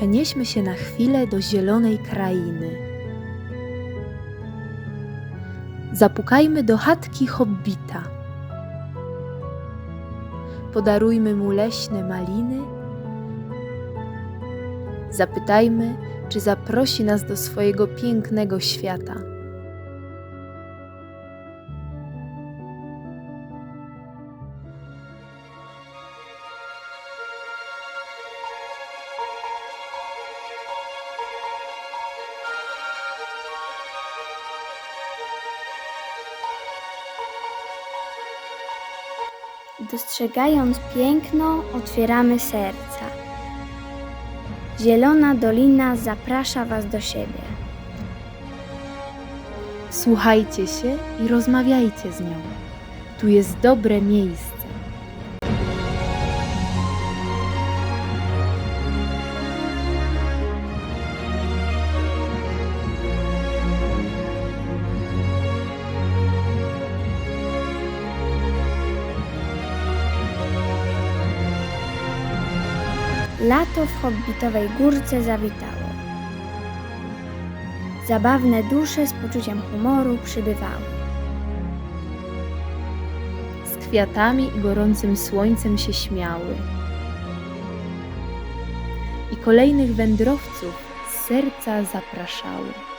przenieśmy się na chwilę do zielonej krainy. Zapukajmy do chatki hobbita. Podarujmy mu leśne maliny. Zapytajmy, czy zaprosi nas do swojego pięknego świata. Dostrzegając piękno, otwieramy serca. Zielona Dolina zaprasza Was do siebie. Słuchajcie się i rozmawiajcie z nią. Tu jest dobre miejsce. Lato w Hobbitowej Górce zawitało. Zabawne dusze z poczuciem humoru przybywały. Z kwiatami i gorącym słońcem się śmiały. I kolejnych wędrowców z serca zapraszały.